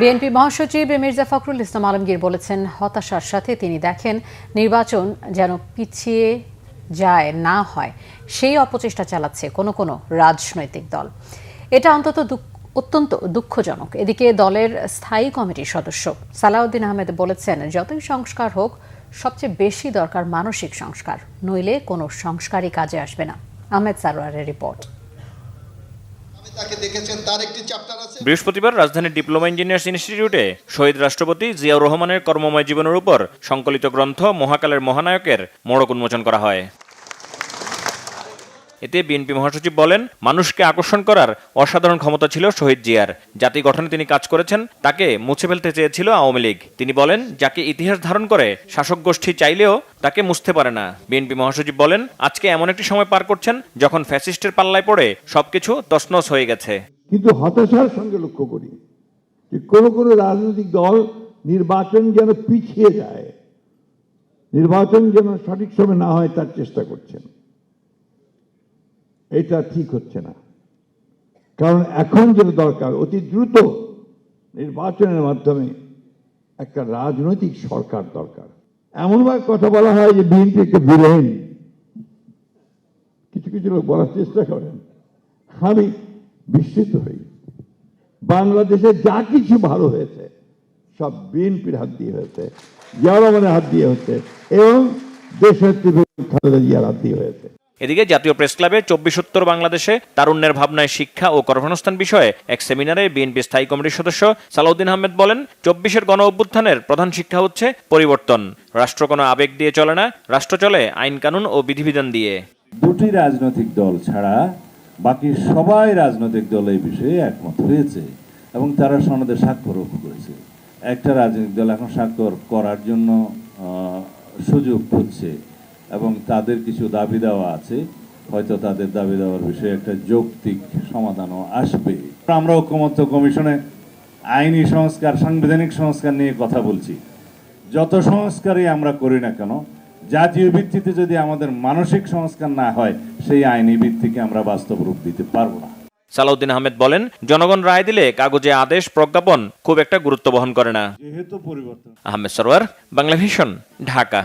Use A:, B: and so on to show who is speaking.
A: BNP মহাসচিব মির্জা ফখরুল ইসলাম আলমগীর বলেছেন, হতাশার সাথে তিনি দেখেন নির্বাচন যেন পিছিয়ে যায়, না হয়। সেই অপচেষ্টা চালাচ্ছে কোনো কোনো রাজনৈতিক দল। এটা অন্তত অত্যন্ত দুঃখজনক। এদিকে দলের স্থায়ী কমিটির সদস্য সালাউদ্দিন আহমেদ বলেছেন, যতই সংস্কার হোক, সবচেয়ে বেশি দরকার মানসিক সংস্কার, নইলে কোনো সংস্কারই কাজে আসবে না। আহমেদ সারোয়ারের রিপোর্ট
B: আমি তাকে দেখেছেন তার একটি চ্যাপ্টার আছে
C: বৃহস্পতিবার রাজধানীর ডিপ্লোমা ইঞ্জিনিয়ার্স ইনস্টিটিউটে শহীদ রাষ্ট্রপতি জিয়াউর রহমানের কর্মময় জীবনের উপর সংকলিত গ্রন্থ মহাকালের মহানায়কের মোড়ক উন্মোচন করা হয়। এতে বিএনপি মহাসচিব বলেন, মানুষকে আকর্ষণ করার অসাধারণ ক্ষমতা ছিল শহীদ জিয়ার। জাতি গঠনে তিনি কাজ করেছেন, তাকে মুছে ফেলতে চেয়েছিল আওয়ামী লীগ। তিনি বলেন, যাকে ইতিহাস ধারণ করে শাসক গোষ্ঠী চাইলেও তাকে মুছতে পারে না। বিএনপি মহাসচিব বলেন, আজকে এমন একটি সময় পার করছেন যখন ফ্যাসিস্টের পাল্লায় পড়ে সবকিছু তছনছ হয়ে গেছে।
D: কিন্তু হতাশার সঙ্গে লক্ষ্য করি যে কোনো কোনো রাজনৈতিক দল নির্বাচন যেন পিছিয়ে যায়, নির্বাচন যেন সঠিক সময় না হয় তার চেষ্টা করছেন। এটা ঠিক হচ্ছে না। কারণ এখন যেটা দরকার, অতি দ্রুত নির্বাচনের মাধ্যমে একটা রাজনৈতিক সরকার দরকার। এমনভাবে কথা বলা হয় যে বিএনপি একটা বিরোহীন। কিছু কিছু লোক বলার চেষ্টা করেন। আমি বিস্মিত হই। বাংলাদেশে যা কিছু ভালো হয়েছে, সব বিএনপির হাত দিয়ে হয়েছে জিয়া হাত দিয়ে হচ্ছে এবং দেশের খালেদা জিয়ার হাত দিয়ে হয়েছে।
C: এদিকে জাতীয় প্রেস ক্লাবে চব্বিশ উত্তর বাংলাদেশে তারুণ্যের ভাবনায় শিক্ষা ও কর্মসংস্থান বিষয়ে এক সেমিনারে বিএনপি স্থায়ী কমিটির সদস্য সালাউদ্দিন আহমেদ বলেন, চব্বিশের গণ অভ্যুত্থানের প্রধান শিক্ষা হচ্ছে পরিবর্তন। রাষ্ট্র কোনো আবেগ দিয়ে চলে না, রাষ্ট্র চলে আইন কানুন ও বিধিবিধান দিয়ে।
E: দুটি রাজনৈতিক দল ছাড়া বাকি সবাই রাজনৈতিক দল এই বিষয়ে একমত হয়েছে এবং তারা সনদে স্বাক্ষরও করেছে। একটা রাজনৈতিক দল এখন স্বাক্ষর করার জন্য সুযোগ খুঁজছে। এবং তাদের কিছু দাবি দেওয়া আছে। হয়তো তাদের দাবি দেওয়ার বিষয়ে একটা যৌক্তিক সমাধানও আসবে। আমরা ঐক্যমত্য কমিশনে আইনি সংস্কার সাংবিধানিক সংস্কার নিয়ে কথা বলছি। যত সংস্কারই আমরা করি না কেন জাতীয় ভিত্তিতে যদি আমাদের মানসিক সংস্কার না হয় সেই আইনি ভিত্তিকে আমরা বাস্তব রূপ দিতে পারব না।
C: সালাউদ্দিন আহমেদ বলেন জনগণ রায় দিলে কাগজে আদেশ প্রজ্ঞাপন খুব একটা গুরুত্ব বহন করে না।
E: যেহেতু পরিবর্তন।
C: আহমেদ সরোয়ার বাংলা ভিশন ঢাকা।